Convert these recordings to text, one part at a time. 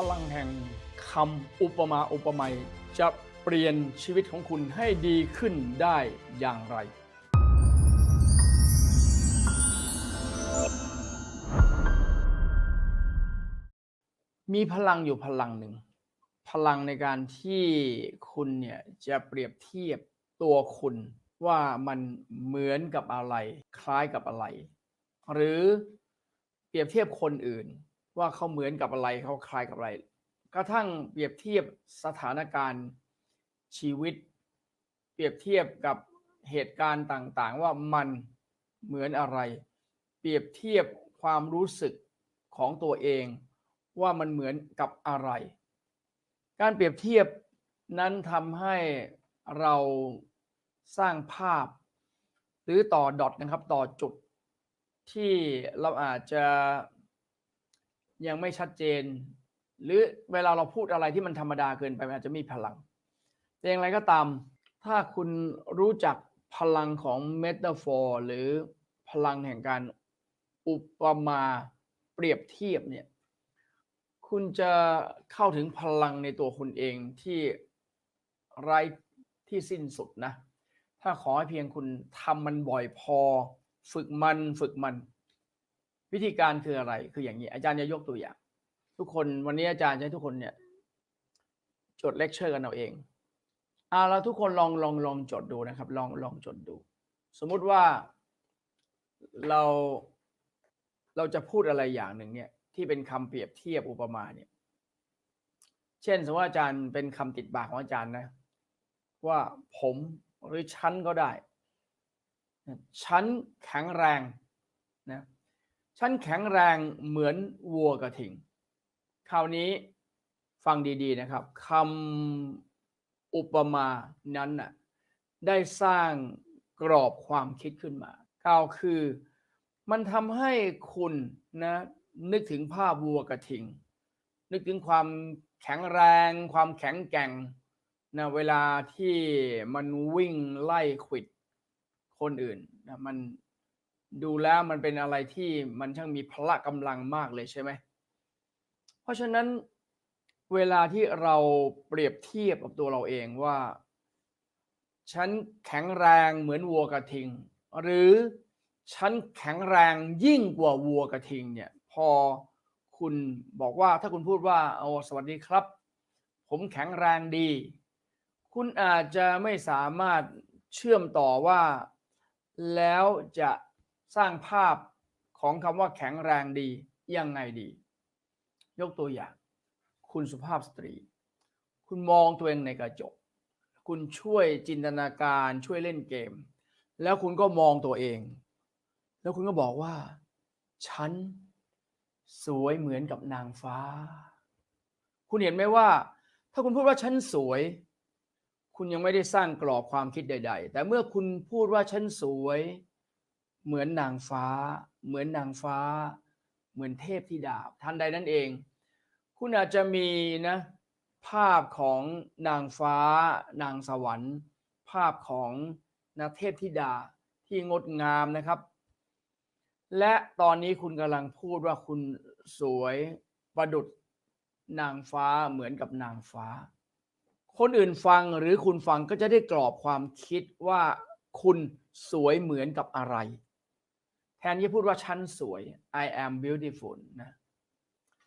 พลังแห่งคำอุปมาอุปไมยจะเปลี่ยนชีวิตของคุณให้ดีขึ้นได้อย่างไร มีพลังอยู่พลังหนึ่ง พลังในการที่คุณเนี่ยจะเปรียบเทียบตัวคุณว่ามันเหมือนกับอะไร คล้ายกับอะไร หรือเปรียบเทียบคนอื่น ว่าเขาเหมือนกับอะไรเขาคล้ายกับอะไร กระทั่งเปรียบเทียบสถานการณ์ชีวิต เปรียบเทียบกับเหตุการณ์ต่างๆ ว่ามันเหมือนอะไร เปรียบเทียบความรู้สึกของตัวเองว่ามันเหมือนกับอะไร การเปรียบเทียบนั้นทำให้เราสร้างภาพ หรือต่อดอทนะครับต่อจุดที่เราอาจจะ ยังไม่ชัดเจน หรือเวลาเราพูดอะไรที่มันธรรมดาเกินไปมันอาจจะมีพลัง แต่อย่างไรก็ตาม ถ้าคุณรู้จักพลังของเมตาฟอร์หรือพลังแห่งการอุปมาเปรียบเทียบเนี่ยคุณจะเข้าถึงพลังในตัวคุณเองที่ไร้ที่สิ้นสุดนะ ถ้าขอให้เพียงคุณทำมันบ่อยพอ ฝึกมันฝึกมัน วิธีการคืออะไร คืออย่างนี้ อาจารย์จะยกตัวอย่าง ทุกคนวันนี้อาจารย์จะให้ทุกคนเนี่ย จดเลคเชอร์กันเอาเองอ่าแล้วทุกคนลองลองลองจดดูนะครับ ลองลองจดดู สมมุติว่าเราเราจะพูดอะไรอย่างหนึ่งเนี่ย ที่เป็นคำเปรียบเทียบอุปมาเนี่ย เช่น สมมติว่าอาจารย์เป็นคำติดปากของอาจารย์นะ ว่าผมหรือฉันก็ได้ฉันแข็งแรงนะ ฉันแข็งแรงเหมือนวัวกระทิง คราวนี้ฟังดีๆนะครับคำอุปมานั้นน่ะได้สร้างกรอบความคิดขึ้นมากล่าวคือมันทำให้คุณนะนึกถึงภาพวัวกระทิง นึกถึงความแข็งแรง ความแข็งแกร่งนะเวลาที่มันวิ่งไล่ขวิดคนอื่นนะมัน ดูแล้วมันเป็นอะไรที่มันช่างมีพละกำลังมากเลยใช่ไหม เพราะฉะนั้นเวลาที่เราเปรียบเทียบกับตัวเราเองว่า ฉันแข็งแรงเหมือนวัวกระทิง หรือฉันแข็งแรงยิ่งกว่าวัวกระทิงเนี่ยพอคุณบอกว่าถ้าคุณพูดว่าโอสวัสดีครับ ผมแข็งแรงดี คุณอาจจะไม่สามารถเชื่อมต่อว่า แล้วจะ สร้างภาพของคำว่าแข็งแรงดียังไงดี ยกตัวอย่าง คุณสุภาพสตรี คุณมองตัวเองในกระจก คุณช่วยจินตนาการช่วยเล่นเกม แล้วคุณก็มองตัวเอง แล้วคุณก็บอกว่า ฉันสวยเหมือนกับนางฟ้า คุณเห็นไหมว่า ถ้าคุณพูดว่าฉันสวย คุณยังไม่ได้สร้างกรอบความคิดใด ๆ แต่เมื่อคุณพูดว่าฉันสวย เหมือนนางฟ้า เหมือนนางฟ้า เหมือนเทพธิดาทันใดนั้นเอง คุณอาจจะมีนะภาพของนางฟ้า นางสวรรค์ ภาพของนะเทพธิดาที่งดงามนะครับ และตอนนี้คุณกำลังพูดว่าคุณสวยประดุดนางฟ้าเหมือนกับนางฟ้า คนอื่นฟังหรือคุณฟังก็จะได้กรอบความคิดว่าคุณสวยเหมือนกับอะไร แทนที่พูดว่าฉันสวย I am beautiful นะ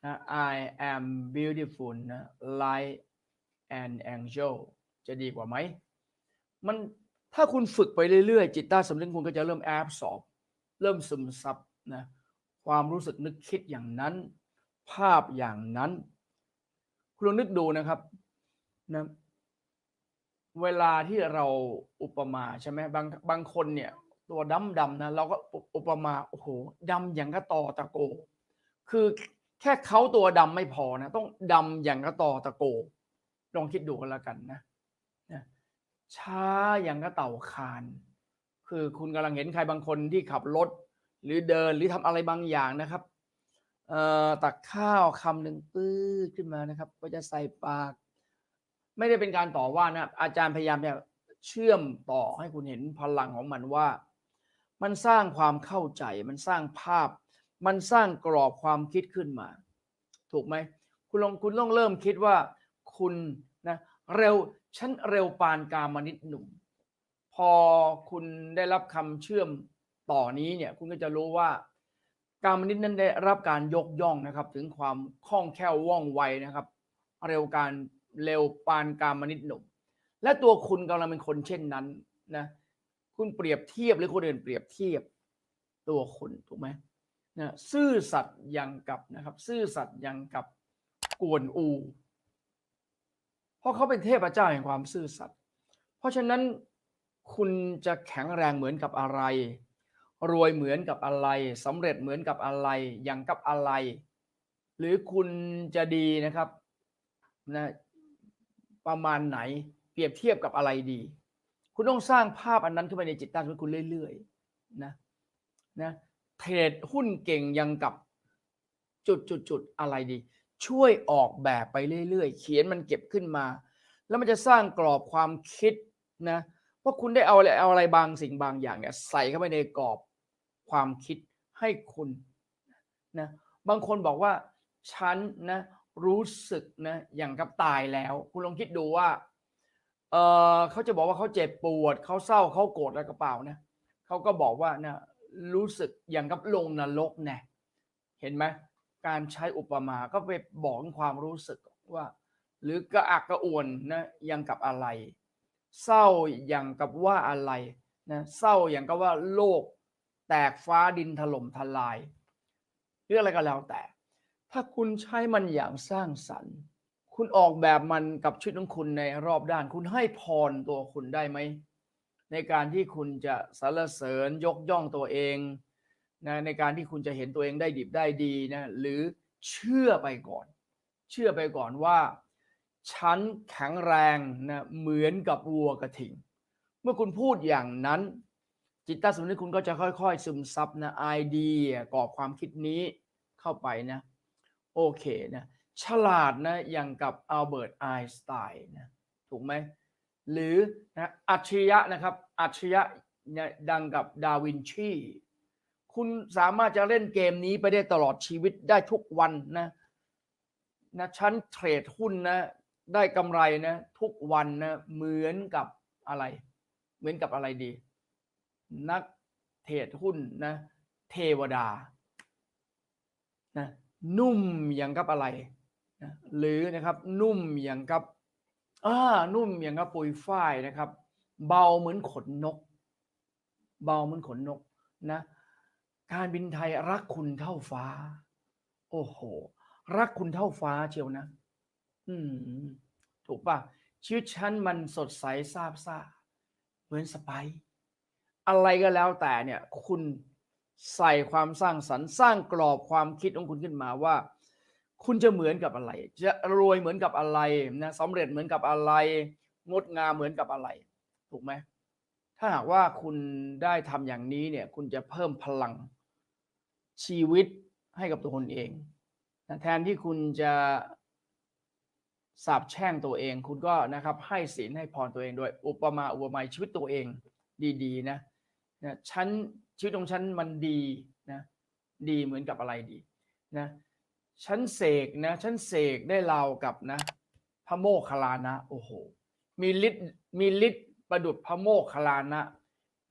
นะ I am beautiful นะ like an angel จะดีกว่าไหม มันถ้าคุณฝึกไปเรื่อยๆ จิตใต้สำนึกคุณก็จะเริ่มแอบสอบ เริ่มซึมซับนะความรู้สึกนึกคิดอย่างนั้น ภาพอย่างนั้น คุณลองนึกดูนะครับนะเวลาที่เราอุปมาใช่ไหมบางบางคนเนี่ย ตัวดำดำนะเราก็อุอุปมาโอ้โหดำอย่างกระตอตะโก คือแค่เขาตัวดำไม่พอนะต้องดำอย่างกระตอตะโก ลองคิดดูกันล้วกันนะนะช้าอย่างกระเต่าคาน คือคุณกำลังเห็นใครบางคนที่ขับรถ หรือเดินหรือทำอะไรบางอย่างนะครับเอ่อตักข้าวคำหนึ่งปื้ดขึ้นมานะครับ ก็จะใส่ปาก ไม่ได้เป็นการต่อว่านะครับอาจารย์พยายามจะเชื่อมต่อให้คุณเห็นพลังของมันว่า มันสร้างความเข้าใจ มันสร้างภาพ มันสร้างกรอบความคิดขึ้นมา ถูกไหม คุณลองคุณต้องเริ่มคิดว่า คุณนะเร็วฉันเร็วปานกามนิดหนุ่ม พอคุณได้รับคำเชื่อมต่อนี้เนี่ยคุณก็จะรู้ว่า กามนิตนั้นได้รับการยกย่องนะครับ ถึงความคล่องแคล่วว่องไวนะครับ เร็วการเร็วปานกามนิตหนุ่ม และตัวคุณกำลังเป็นคนเช่นนั้นนะ คุณเปรียบเทียบหรือคนอื่นเปรียบเทียบตัวคุณถูกไหมนะซื่อสัตย์อย่างกับนะครับ ซื่อสัตย์อย่างกับกวนอู เพราะเขาเป็นเทพเจ้าแห่งความซื่อสัตย์เพราะฉะนั้นคุณจะแข็งแรงเหมือนกับอะไร รวยเหมือนกับอะไรสำเร็จเหมือนกับอะไรอย่างกับอะไร หรือคุณจะดีนะครับนะประมาณไหนเปรียบเทียบกับอะไรดี คุณต้องสร้างภาพอันนั้นขึ้นไปในจิตใต้สำนึกคุณเรื่อยๆนะนะเทรดหุ้นเก่งยังกับจุดจุดจุดอะไรดี ช่วยออกแบบไปเรื่อยๆ เขียนมันเก็บขึ้นมา แล้วมันจะสร้างกรอบความคิดนะเพราคุณได้เอาอะไรเอาอะไรบางสิ่งบางอย่างเนี่ยใส่เข้าไปในกรอบความคิดให้คุณนะบางคนบอกว่าฉันนะรู้สึกนะอย่างกับตายแล้ว คุณลองคิดดูว่า เออเขาจะบอกว่าเขาเจ็บปวดเขาเศร้าเขาโกรธอะไรกระเป๋านะเขาก็บอกว่านะรู้สึกอย่างกับลงนรกแน่เห็นไหมการใช้อุปมาก็ไปบอกความรู้สึกว่า หรือกระอักกระอ่วนนะย่างกับอะไร เศร้าอย่างกับว่าอะไรนะเศร้าอย่างกับว่าโลก แตกฟ้าดินถล่มทลายหรืออะไรก็แล้วแต่ ถ้าคุณใช้มันอย่างสร้างสรรค์ คุณออกแบบมันกับชีวิตของคุณในรอบด้าน คุณให้พรตัวคุณได้ไหม ในการที่คุณจะสรรเสริญยกย่องตัวเองนะในการที่คุณจะเห็นตัวเองได้ดิบได้ดีนะหรือเชื่อไปก่อน เชื่อไปก่อนว่า ฉันแข็งแรงนะเหมือนกับวัวกระทิงเมื่อคุณพูดอย่างนั้น จิตใต้สำนึกคุณก็จะค่อยๆ ซึมซับนะไอเดียกรอบความคิดนี้เข้าไปนะ โอเคนะ ฉลาดนะอย่างกับอัลเบิร์ตไอน์สไตน์นะถูกไหมหรือนะอัจฉริยะนะครับอัจฉริยะดังกับดาวินชี คุณสามารถจะเล่นเกมนี้ไปได้ตลอดชีวิตได้ทุกวันนะนะฉันเทรดหุ้นนะได้กำไรนะทุกวันนะเหมือนกับอะไร เหมือนกับอะไรดี นักเทรดหุ้นนะเทวดานะนุ่มอย่างกับอะไร หรือนะครับนุ่มอย่างกับอ่านุ่มอย่างกับปุยฝ้ายนะครับ เบาเหมือนขนนก เบาเหมือนขนนกนะการบินไทยรักคุณเท่าฟ้า โอ้โห รักคุณเท่าฟ้าเชียวนะ อืม ถูกป่ะชีวิตฉันมันสดใสซาบซ่า เหมือนสไปซ์อะไรก็แล้วแต่เนี่ย คุณใส่ความสร้างสรรค์สร้างกรอบความคิดของคุณขึ้นมาว่า คุณจะเหมือนกับอะไร จะรวยเหมือนกับอะไรนะสำเร็จเหมือนกับอะไร งดงามเหมือนกับอะไร ถูกไหมถ้าหากว่าคุณได้ทำอย่างนี้เนี่ย คุณจะเพิ่มพลังชีวิตให้กับตัวคุณเองนะแทนที่คุณจะสาบแช่งตัวเอง คุณก็นะครับให้ศีลให้พรตัวเองด้วย อุปมาอุปไมยชีวิตตัวเองดีๆนะนะฉันชีวิตของฉันมันดีนะดีเหมือนกับอะไรดีนะ ฉันเสกนะฉันเสกได้เรากับนะ พระโมคคัลลานะ โอ้โห มีฤทธิ์มีฤทธิ์ประดุดพระโมคคัลลานะ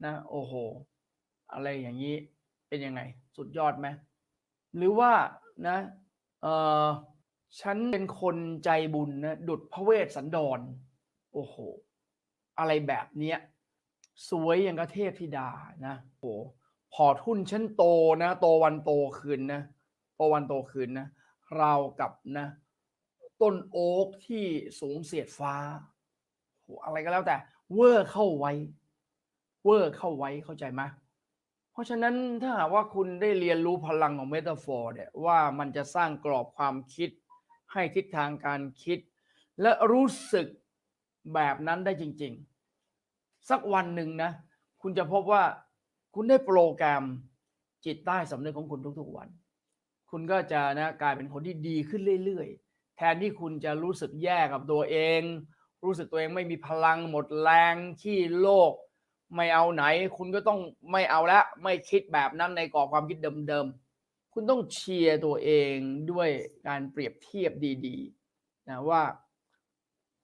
นะ โอ้โห อะไรอย่างนี้เป็นยังไง สุดยอดไหมหรือว่านะเออฉันเป็นคนใจบุญนะดุดพระเวสสันดร โอ้โห อะไรแบบเนี้ยสวยอย่างกระเทพธิดานะโอ้โหพอทุนฉันโตนะ โตวันโตคืนนะ โตวันโตคืนนะเรากับนะ ต้นโอ๊กที่สูงเสียดฟ้าอะไรก็แล้วแต่ เวอร์เข้าไว้ เวอร์เข้าไว้เข้าใจไหมเพราะฉะนั้นถ้าหากว่าคุณได้เรียนรู้พลังของเมตาฟอร์เนี่ยว่ามันจะสร้างกรอบความคิด ให้ทิศทางการคิด และรู้สึกแบบนั้นได้จริง ๆ สักวันหนึ่งนะ คุณจะพบว่าคุณได้โปรแกรมจิตใต้สำนึกของคุณทุกๆวัน คุณก็จะนะกลายเป็นคนที่ดีขึ้นเรื่อยๆ แทนที่คุณจะรู้สึกแย่กับตัวเอง รู้สึกตัวเองไม่มีพลังหมดแรงขี้โลก ไม่เอาไหน คุณก็ต้องไม่เอาละไม่คิดแบบนั้นในกรอบความคิดเดิมๆ คุณต้องเชียร์ตัวเองด้วยการเปรียบเทียบดีๆนะว่า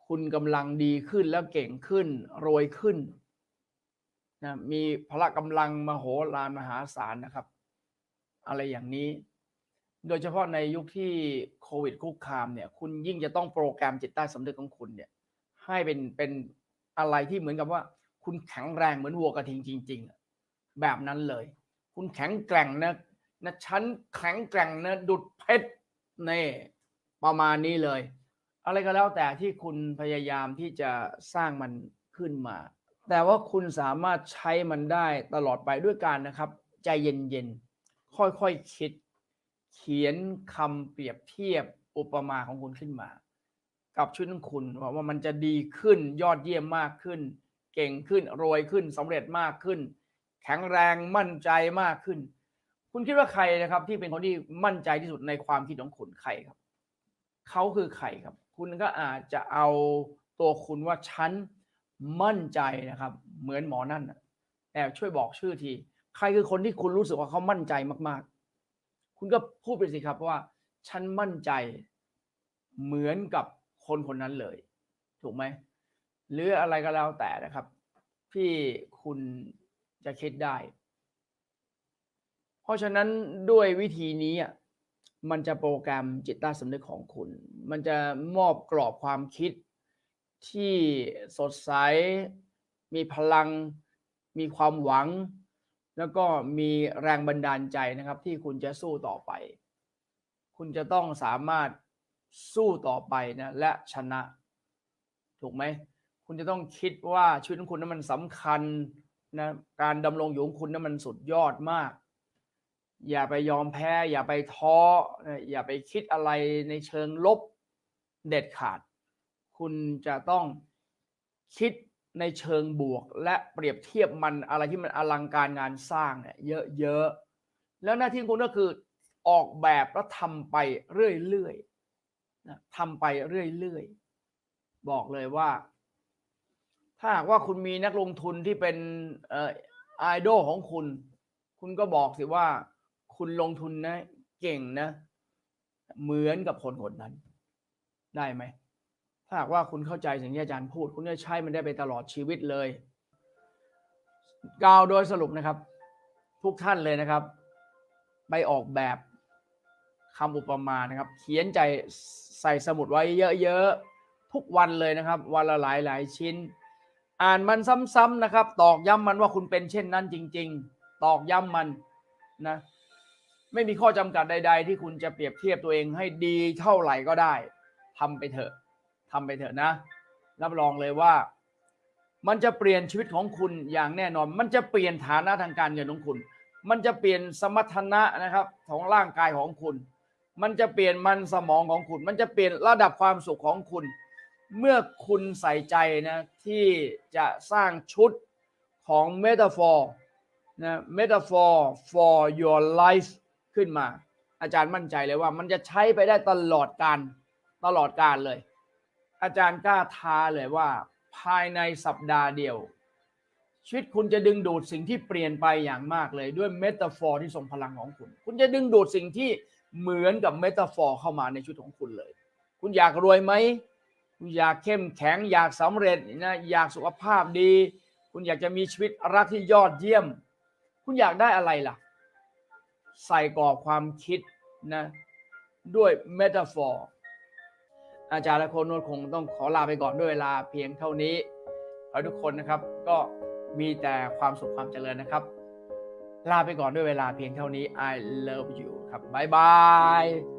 คุณกำลังดีขึ้นแล้วเก่งขึ้นรวยขึ้นนะมีพละกำลังมโหฬารมหาศาลนะครับ อะไรอย่างนี้ โดยเฉพาะในยุคที่โควิดคุกคามเนี่ย คุณยิ่งจะต้องโปรแกรมจิตใต้สำนึกของคุณเนี่ย ให้เป็นเป็นอะไรที่เหมือนกับว่า คุณแข็งแรงเหมือนวัวกระทิงจริง ๆ แบบนั้นเลย คุณแข็งแกร่งนะนะฉันแข็งแกร่งนะดุดเพชรนี่ประมาณนี้เลย อะไรก็แล้วแต่ที่คุณพยายามที่จะสร้างมันขึ้นมา แต่ว่าคุณสามารถใช้มันได้ตลอดไปด้วยการนะครับ ใจเย็นๆค่อยๆคคิด เขียนคำเปรียบเทียบอุปมาของคุณขึ้นมา กับชีวิตของคุณว่าว่ามันจะดีขึ้นยอดเยี่ยมมากขึ้น เก่งขึ้นรวยขึ้นสำเร็จมากขึ้น แข็งแรงมั่นใจมากขึ้น คุณคิดว่าใครนะครับ ที่เป็นคนที่มั่นใจที่สุดในความคิดของคุณใครครับเขาคือใครครับ คุณก็อาจจะเอาตัวคุณว่าฉันมั่นใจนะครับ เหมือนหมอนั่นน่ะแต่ช่วยบอกชื่อที ใครคือคนที่คุณรู้สึกว่าเขามั่นใจมาก คุณก็พูดไปสิครับว่า ฉันมั่นใจเหมือนกับคนคนนั้นเลย ถูกไหมหรืออะไรก็แล้วแต่นะครับ ที่คุณจะคิดได้ เพราะฉะนั้นด้วยวิธีนี้มันจะโปรแกรมจิตใต้สำนึกของคุณ มันจะมอบกรอบความคิดที่สดใส มีพลัง มีความหวัง แล้วก็มีแรงบันดาลใจนะครับ ที่คุณจะสู้ต่อไป คุณจะต้องสามารถสู้ต่อไปนะและชนะ ถูกไหม คุณจะต้องคิดว่าชีวิตของคุณนั้นมันสำคัญนะการดำรงอยู่ของคุณนั้นมันสุดยอดมาก อย่าไปยอมแพ้ อย่าไปท้ออย่าไปคิดอะไรในเชิงลบเด็ดขาด คุณจะต้องคิด ในเชิงบวก และเปรียบเทียบมันอะไรที่มันอลังการงานสร้างเนี่ยเยอะๆแล้วหน้าที่คุณก็คือออกแบบแล้วทำไปเรื่อยๆนะทำไปเรื่อยๆบอกเลยว่า ถ้าหากว่าคุณมีนักลงทุนที่เป็นไอดอลของคุณ คุณก็บอกสิว่า คุณลงทุนนะ เก่งนะ เหมือนกับคนคนนั้น ได้ไหม ถ้าหากว่าคุณเข้าใจสิ่งที่อาจารย์พูด คุณจะใช้มันได้ไปตลอดชีวิตเลยกล่าวโดยสรุปนะครับ ทุกท่านเลยนะครับ ไปออกแบบคำอุปมานะครับ เขียนใจใส่สมุดไว้เยอะๆทุกวันเลยนะครับ วันละหลายหลายๆชิ้น อ่านมันซ้ำๆนะครับ ตอกย้ำมันว่าคุณเป็นเช่นนั้นจริง ๆ ตอกย้ำมันนะไม่มีข้อจำกัดใด ๆ ที่คุณจะเปรียบเทียบตัวเองให้ดีเท่าไหร่ก็ได้ทำไปเถอะ ทำไปเถอะนะ รับรองเลยว่า มันจะเปลี่ยนชีวิตของคุณอย่างแน่นอน มันจะเปลี่ยนฐานะทางการเงินของคุณ มันจะเปลี่ยนสมรรถนะนะครับของร่างกายของคุณ มันจะเปลี่ยนมันสมองของคุณ มันจะเปลี่ยนระดับความสุขของคุณ เมื่อคุณใส่ใจนะที่จะสร้างชุดของเมตาฟอร์นะเมตาฟอร์ for your life ขึ้นมา อาจารย์มั่นใจเลยว่ามันจะใช้ไปได้ตลอดการตลอดการเลย อาจารย์กล้าท้าเลยว่า ภายในสัปดาห์เดียว ชีวิตคุณจะดึงดูดสิ่งที่เปลี่ยนไปอย่างมากเลยด้วยเมตาฟอร์ที่ทรงพลังของคุณ คุณจะดึงดูดสิ่งที่เหมือนกับเมตาฟอร์เข้ามาในชีวิตของคุณเลย คุณอยากรวยไหมคุณอยากเข้มแข็งอยากสำเร็จนะอยากสุขภาพดี คุณอยากจะมีชีวิตรักที่ยอดเยี่ยม คุณอยากได้อะไรล่ะ ใส่กรอบความคิดนะด้วยเมตาฟอร์ อาจารย์และโคนนวดคงต้องขอลาไปก่อนด้วยเวลาเพียงเท่านี้ขอทุกคนนะครับก็มีแต่ความสุขความเจริญนะครับ ลาไปก่อนด้วยเวลาเพียงเท่านี้ I love you ครับบ๊ายบาย